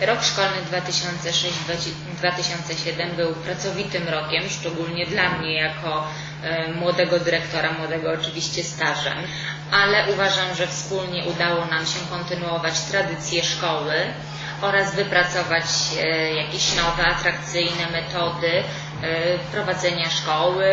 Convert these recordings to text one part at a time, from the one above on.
Rok szkolny 2006-2007 był pracowitym rokiem, szczególnie dla mnie jako e, młodego dyrektora, młodego oczywiście stażem, ale uważam, że wspólnie udało nam się kontynuować tradycje szkoły oraz wypracować e, jakieś nowe, atrakcyjne metody prowadzenia szkoły,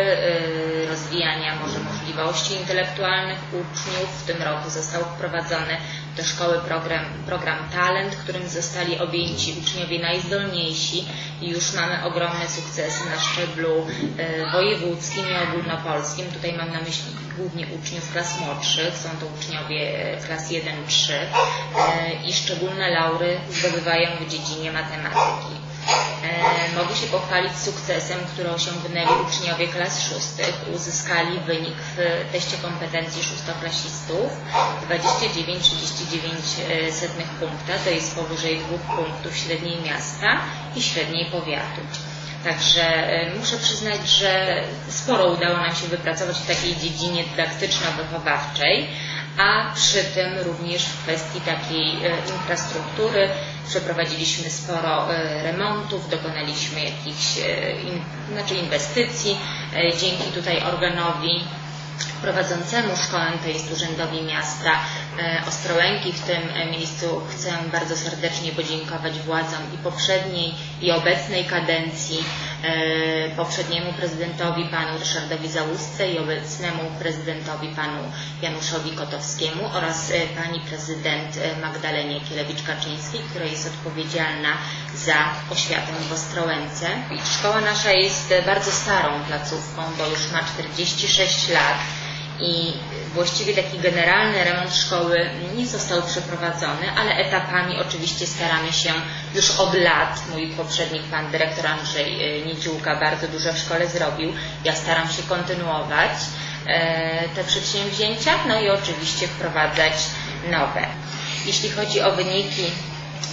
rozwijania może możliwości intelektualnych uczniów. W tym roku został wprowadzony do szkoły program, program Talent, którym zostali objęci uczniowie najzdolniejsi i już mamy ogromne sukcesy na szczeblu e, wojewódzkim i ogólnopolskim. Tutaj mam na myśli głównie uczniów klas młodszych, są to uczniowie e, klas 1-3 e, i szczególne laury zdobywają w dziedzinie matematyki. E, mogę się pochwalić sukcesem, który osiągnęli uczniowie klas szóstych. Uzyskali wynik w teście kompetencji szóstoklasistów 29,39 setnych punkta, to jest powyżej dwóch punktów średniej miasta i średniej powiatu. Także e, muszę przyznać, że sporo udało nam się wypracować w takiej dziedzinie dydaktyczno-wychowawczej, a przy tym również w kwestii takiej e, infrastruktury przeprowadziliśmy sporo e, remontów, dokonaliśmy jakichś in, znaczy inwestycji dzięki tutaj organowi prowadzącemu szkołę, to jest Urzędowi Miasta e, Ostrołęki. W tym e, miejscu chcę bardzo serdecznie podziękować władzom i poprzedniej i obecnej kadencji, e, poprzedniemu prezydentowi panu Ryszardowi Załusce i obecnemu prezydentowi panu Januszowi Kotowskiemu oraz pani prezydent Magdalenie Kielewicz-Kaczyńskiej, która jest odpowiedzialna za oświatę w Ostrołęce. Szkoła nasza jest bardzo starą placówką, bo już ma 46 lat i właściwie taki generalny remont szkoły nie został przeprowadzony, ale etapami oczywiście staramy się już od lat. Mój poprzednik, pan dyrektor Andrzej e, Niedziółka bardzo dużo w szkole zrobił. Ja staram się kontynuować e, te przedsięwzięcia, no i oczywiście wprowadzać nowe. Jeśli chodzi o wyniki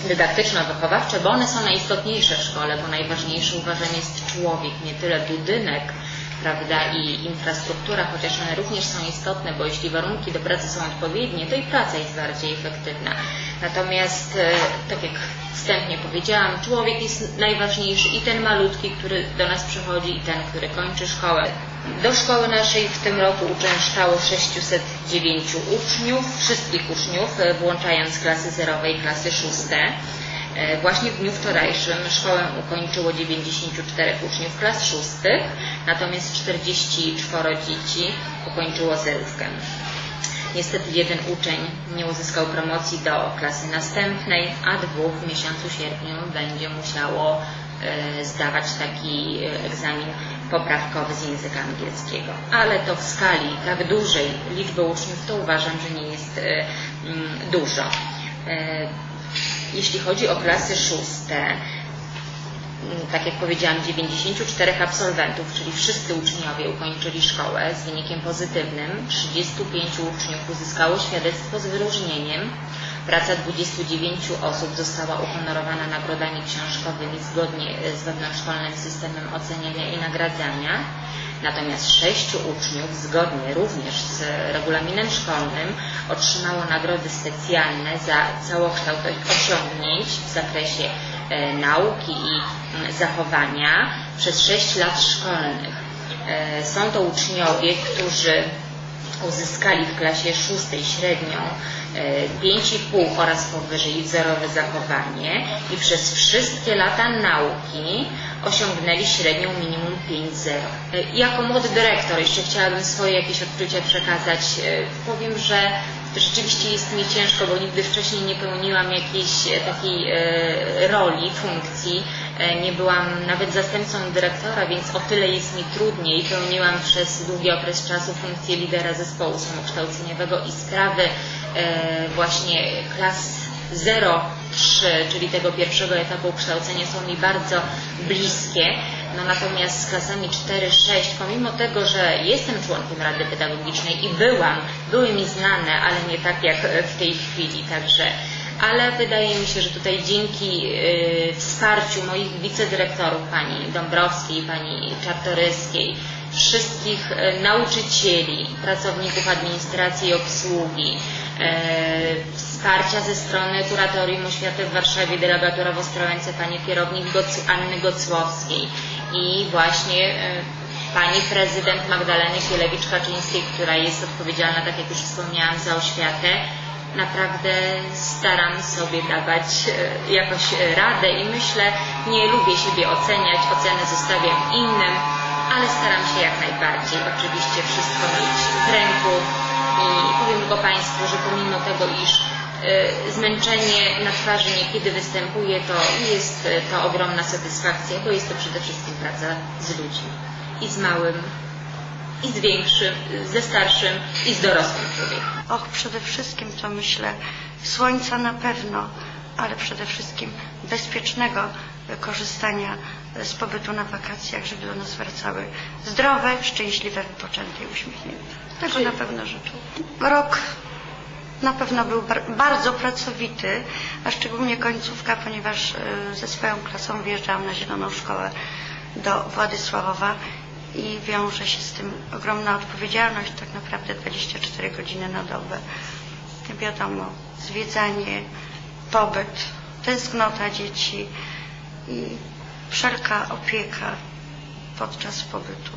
dydaktyczno-wychowawcze, bo one są najistotniejsze w szkole, bo najważniejszy uważam jest człowiek, nie tyle budynek, prawda, i infrastruktura, chociaż one również są istotne, bo jeśli warunki do pracy są odpowiednie, to i praca jest bardziej efektywna. Natomiast, e, tak jak wstępnie powiedziałam, człowiek jest najważniejszy i ten malutki, który do nas przychodzi i ten, który kończy szkołę. Do szkoły naszej w tym roku uczęszczało 609 uczniów, wszystkich uczniów, e, włączając klasy zerowe i klasy szóste. E, właśnie w dniu wczorajszym szkołę ukończyło 94 uczniów klas szóstych, natomiast 44 dzieci ukończyło zerówkę. Niestety jeden uczeń nie uzyskał promocji do klasy następnej, a dwóch w miesiącu sierpniu będzie musiało e, zdawać taki egzamin poprawkowy z języka angielskiego. Ale to w skali tak dużej liczby uczniów to uważam, że nie jest mm, dużo. Jeśli chodzi o klasy szóste, tak jak powiedziałam, 94 absolwentów, czyli wszyscy uczniowie ukończyli szkołę z wynikiem pozytywnym. 35 uczniów uzyskało świadectwo z wyróżnieniem. Praca 29 osób została uhonorowana nagrodami książkowymi zgodnie z wewnątrzszkolnym systemem oceniania i nagradzania. Natomiast sześciu uczniów, zgodnie również z regulaminem szkolnym, otrzymało nagrody specjalne za całokształt osiągnięć w zakresie e, nauki i m, zachowania przez sześć lat szkolnych. E, są to uczniowie, którzy uzyskali w klasie szóstej średnią 5,5 e, oraz powyżej wzorowe zachowanie i przez wszystkie lata nauki osiągnęli średnią minimum 5,0. E, jako młody dyrektor jeszcze chciałabym swoje jakieś odczucia przekazać. E, powiem, że rzeczywiście jest mi ciężko, bo nigdy wcześniej nie pełniłam jakiejś takiej roli, funkcji. Nie byłam nawet zastępcą dyrektora, więc o tyle jest mi trudniej. Pełniłam przez długi okres czasu funkcję lidera zespołu samokształceniowego i sprawy właśnie klas 0-3, czyli tego pierwszego etapu kształcenia są mi bardzo bliskie. No natomiast z klasami 4-6, pomimo tego, że jestem członkiem Rady Pedagogicznej i byłam, były mi znane, ale nie tak jak w tej chwili, także. Ale wydaje mi się, że tutaj dzięki y, wsparciu moich wicedyrektorów, pani Dąbrowskiej, pani Czartoryskiej, wszystkich y, nauczycieli, pracowników administracji i obsługi, E, wsparcia ze strony Kuratorium Oświaty w Warszawie, delegatura w Ostrołęce, pani kierownik Goc- Anny Gocłowskiej i właśnie y, pani prezydent Magdaleny Kielewicz-Kaczyńskiej, która jest odpowiedzialna, tak jak już wspomniałam, za oświatę. Naprawdę staram sobie dawać e, jakoś e, radę i myślę, nie lubię siebie oceniać, ocenę zostawiam innym, ale staram się jak najbardziej oczywiście wszystko mieć w ręku tylko Państwu, że pomimo tego, iż e, zmęczenie na twarzy niekiedy występuje, to jest e, to ogromna satysfakcja, bo jest to przede wszystkim praca z ludźmi i z małym, i z większym, ze starszym i z dorosłym człowiekiem. Och, przede wszystkim to myślę słońca na pewno, ale przede wszystkim bezpiecznego korzystania z pobytu na wakacjach, żeby do nas wracały zdrowe, szczęśliwe, wypoczęte i uśmiechnięte. Tego na pewno życzę. Rok na pewno był bar- bardzo pracowity, a szczególnie końcówka, ponieważ e, ze swoją klasą wyjeżdżałam na Zieloną Szkołę do Władysławowa i wiąże się z tym ogromna odpowiedzialność, tak naprawdę 24 godziny na dobę. Wiadomo, zwiedzanie, pobyt, tęsknota dzieci i wszelka opieka podczas pobytu.